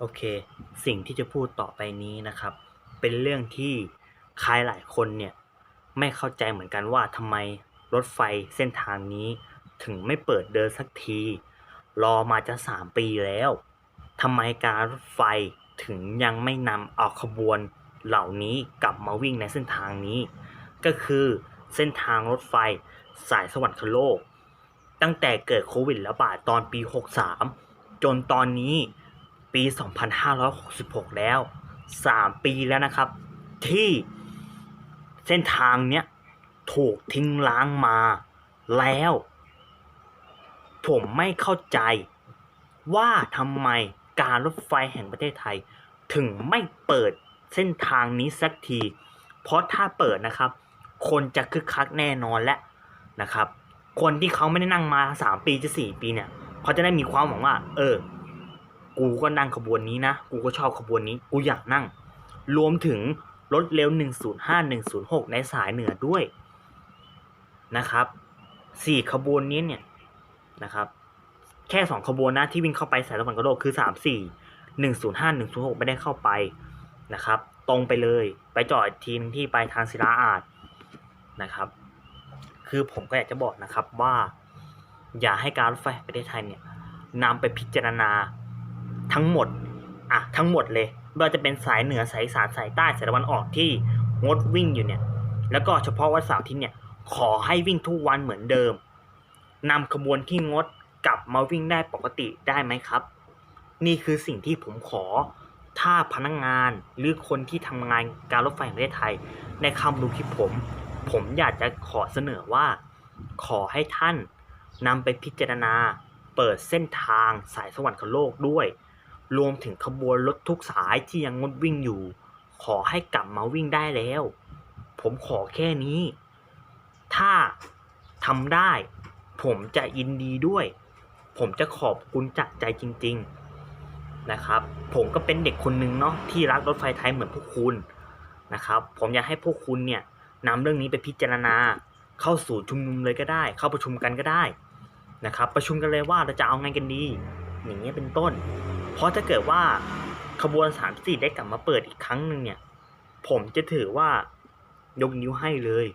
โอเค สิ่งที่จะพูดต่อไปนี้นะครับ เป็นเรื่องที่ใครหลายคนเนี่ยไม่เข้าใจเหมือนกันว่าทำไมรถไฟเส้นทางนี้ถึงไม่เปิดเดินสักที รอมาจะสามปีแล้วทำไมการรถไฟถึงยังไม่นำเอาขบวนเหล่านี้กลับมาวิ่งในเส้นทางนี้ ก็คือเส้นทางรถไฟสายสวรรคโลก ตั้งแต่เกิดโควิดระบาดตอนปี 63 จนตอนนี้ ปี 2566 แล้ว 3 ปีแล้วนะครับ ที่เส้นทางเนี้ยถูกทิ้งล้างมาแล้ว ผมไม่เข้าใจว่าทำไมการรถไฟแห่งประเทศไทย ถึงไม่เปิดเส้นทางนี้สักที เพราะถ้าเปิดนะครับ คนจะคึกคักแน่นอนและนะครับ คนที่เขาไม่ได้นั่งมาสามปีจะสี่ปีเนี่ยเขาจะได้มีความหวังว่า เออ กูก็นั่งขบวนนี้นะ กูก็ชอบขบวนนี้ กูอยากนั่ง รวมถึงรถเร็ว 105 106 ในสายเหนือด้วยนะครับสี่ขบวนนี้เนี่ยนะครับ แค่สองขบวนนะที่วิ่งเข้าไปสายตะวันตกโลกคือสามสี่หนึ่งศูนย์ห้าหนึ่งศูนย์หกไม่ได้เข้าไปนะครับ ตรงไปเลย ไปจอดทีนึงที่ไปทางศิลาอาดนะครับ คือผมก็อยากจะบอกนะครับว่า อย่าให้การรถไฟประเทศไทยเนี่ยนำไปพิจารณา ทั้งหมดอะทั้งหมดเลยไม่ว่าจะเป็นสายเหนือสายสานสายใต้สายตะวันออกที่งดวิ่งอยู่เนี่ยแล้วก็เฉพาะวันเสาร์ที่เนี่ยขอให้วิ่งทุกวันเหมือนเดิมนำขบวนที่งดกลับมาวิ่งได้ปกติได้ไหมครับ นี่คือสิ่งที่ผมขอถ้าพนักงงานหรือคนที่ทำงานการรถไฟแห่งประเทศไทย ในคำดูคลิปผม ผมอยากจะขอเสนอว่า ขอให้ท่านนำไปพิจารณา เปิดเส้นทางสายสวรรคโลกด้วย รวมถึงขบวนรถทุกสายที่ยังงดวิ่งอยู่ ขอให้กลับมาวิ่งได้แล้ว ผมขอแค่นี้ ถ้าทำได้ ผมจะยินดีด้วย ผมจะขอบคุณจากใจจริง ๆนะครับ ผมก็เป็นเด็กคนหนึ่งเนาะที่รักรถไฟไทยเหมือนพวกคุณนะครับ ผมอยากให้พวกคุณเนี่ยนำเรื่องนี้ไปพิจารณา เข้าสู่ชุมนุมเลยก็ได้ เข้าประชุมกันก็ได้นะครับ ประชุมกันเลยว่าเราจะเอาไงกันดี อย่างเงี้ยเป็นต้น เพราะถ้าเกิดว่าขบวนสามสี่ได้กลับมาเปิดอีกครั้งหนึ่งเนี่ย ผมจะถือว่ายกนิ้วให้เลย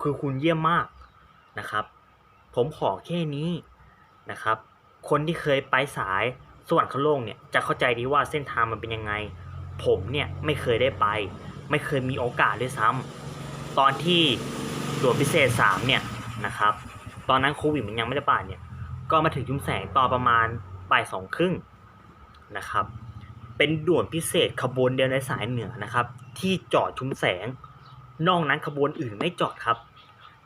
คือคุณเยี่ยมมากนะครับ ผมขอแค่นี้นะครับ คนที่เคยไปสายสวรรคโลกเนี่ยจะเข้าใจดีว่าเส้นทางมันเป็นยังไง ผมเนี่ยไม่เคยได้ไป ไม่เคยมีโอกาสด้วยซ้ำตอนที่ด่วนพิเศษสามเนี่ยนะครับ ตอนนั้นโควิดมันยังไม่ได้ป่าดเนี่ย ก็มาถึงชุมแสงตอนประมาณบ่ายสองครึ่งนะครับ เป็นด่วนพิเศษขบวนเดียวในสายเหนือนะครับ ที่จอดชุมแสง นอกนั้นขบวนอื่นไม่จอดครับ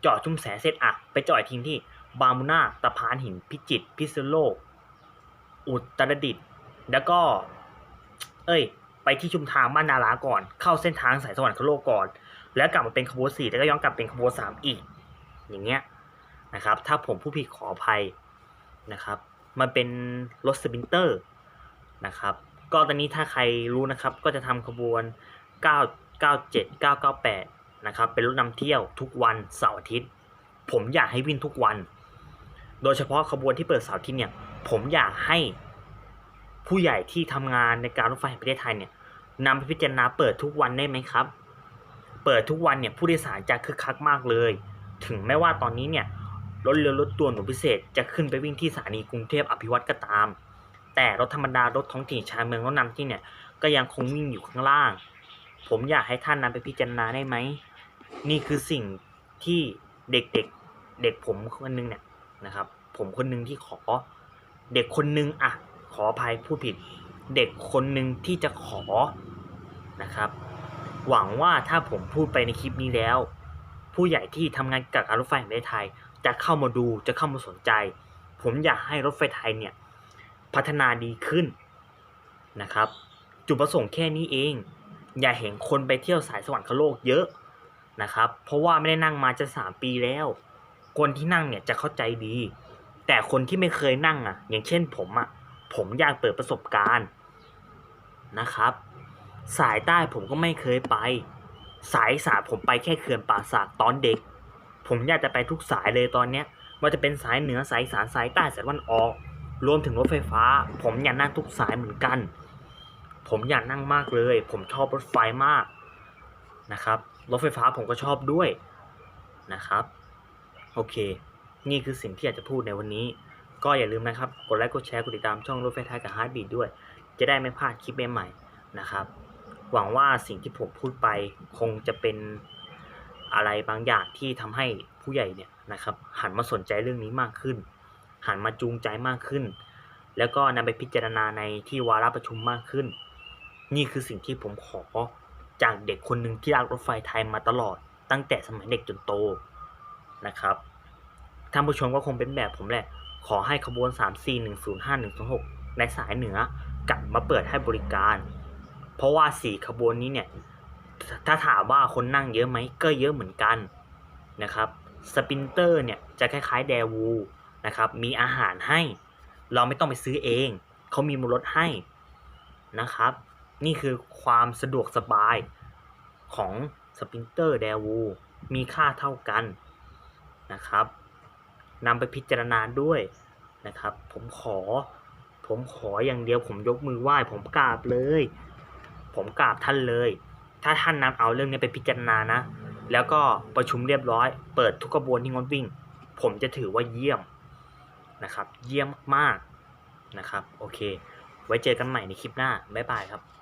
จอดชุมแสงเสร็จอะไปจอดอีกทีที่บามูนาตะพานหินพิจิตรพิษณุโลก อุตรดิตถ์แล้วก็ เอ้ย ไปที่ชุมทางบ้านนาราก่อน เข้าเส้นทางสายสวรรคโลกก่อน แล้วกลับมาเป็นขบวนสี่แล้วก็ย้อนกลับเป็นขบวนสามอีก อย่างเงี้ยนะครับ ถ้าผมผู้ผิดขออภัย นะครับ มันเป็นรถสปินเตอร์นะครับ ก็ตอนนี้ถ้าใครรู้นะครับ ก็จะทำขบวน 997 998 นะครับ เป็นรถนำเที่ยวทุกวันเสาร์อาทิตย์ ผมอยากให้วิ่งทุกวัน โดยเฉพาะขบวนที่เปิดเสาร์อาทิตย์เนี่ย ผมอยากให้ผู้ใหญ่ที่ทำงานในการรถไฟแห่งประเทศไทยเนี่ยนำไปพิจารณาเปิดทุกวันได้ไหมครับ เปิดทุกวันเนี่ยผู้โดยสารจะคึกคักมากเลย ถึงแม้ว่าตอนนี้เนี่ย รถเรือรถตัวหนูพิเศษจะขึ้นไปวิ่งที่สถานีกรุงเทพอภิวัตก็ตาม แต่รถธรรมดารถท้องถิ่นชานเมืองรถนำที่เนี่ยก็ยังคงวิ่งอยู่ข้างล่าง ผมอยากให้ท่านนำไปพิจารณาได้ไหม นี่คือสิ่งที่เด็กๆเเด็กผมคนนึงเนี่ยนะครับ ผมคนนึงที่ขอ เด็กคนนึงอะขออภัยผู้ผิด เด็กคนหนึ่งที่จะขอนะครับ หวังว่าถ้าผมพูดไปในคลิปนี้แล้ว ผู้ใหญ่ที่ทำงานกับการรถไฟแห่งประเทศไทย จะเข้ามาดูจะเข้ามาสนใจ ผมอยากให้รถไฟไทยเนี่ยพัฒนาดีขึ้นนะครับ จุดประสงค์แค่นี้เอง อย่าเห็นคนไปเที่ยวสายสวรรคโลกเยอะนะครับ เพราะว่าไม่ได้นั่งมาจะสามปีแล้ว คนที่นั่งเนี่ยจะเข้าใจดี แต่คนที่ไม่เคยนั่งอะ อย่างเช่นผมอะผมอยากเปิดประสบการณ์นะครับ สายใต้ผมก็ไม่เคยไป สายสาผมไปแค่เขื่อนป่าสักตอนเด็ก ผมอยากจะไปทุกสายเลยตอนเนี้ยว่าจะเป็นสายเหนือสายสานสายใต้สายวันออก รวมถึงรถไฟฟ้า ผมอยากนั่งทุกสายเหมือนกัน ผมอยากนั่งมากเลย ผมชอบรถไฟมากนะครับรถไฟฟ้าผมก็ชอบด้วยนะครับโอเค นี่คือสิ่งที่อยากจะพูดในวันนี้ ก็อย่าลืมนะครับ กดไลค์กดแชร์กดติดตามช่องรถไฟไทยกับฮาร์ดบีดด้วย จะได้ไม่พลาดคลิปใหม่ๆนะครับ หวังว่าสิ่งที่ผมพูดไปคงจะเป็น อะไรบางอย่างที่ทำให้ผู้ใหญ่เนี่ยนะครับหันมาสนใจเรื่องนี้มากขึ้น หันมาจูงใจมากขึ้น แล้วก็นำไปพิจารณาในที่วาระประชุมมากขึ้น นี่คือสิ่งที่ผมขอจากเด็กคนหนึ่งที่รักรถไฟไทยมาตลอด ตั้งแต่สมัยเด็กจนโตนะครับท่านผู้ชมก็คงเป็นแบบผมแหละ ขอให้ขบวน 3 4 1 0 5 1 2 6ในสายเหนือกลับมาเปิดให้บริการ เพราะว่า 4 ขบวนนี้เนี่ย ถ้าถามว่าคนนั่งเยอะไหมก็เยอะเหมือนกันนะครับสปินเตอร์เนี่ยจะคล้ายๆแดวูนะครับมีอาหารให้ เราไม่ต้องไปซื้อเอง เขามีมูลรถให้นะครับ นี่คือความสะดวกสบายของสปินเตอร์แดวูมีค่าเท่ากันนะครับนำไปพิจารณาด้วยนะครับ ผมขอ ผมขออย่างเดียวผมยกมือไหว้ ผมกราบเลย ผมกราบท่านเลย ถ้าท่านนำเอาเรื่องนี้ไปพิจารณานะ แล้วก็ประชุมเรียบร้อย เปิดทุกกระบวนที่งดวิ่ง ผมจะถือว่าเยี่ยมนะครับ เยี่ยมมากๆนะครับ โอเค ไว้เจอกันใหม่ในคลิปหน้า บ๊ายบายครับ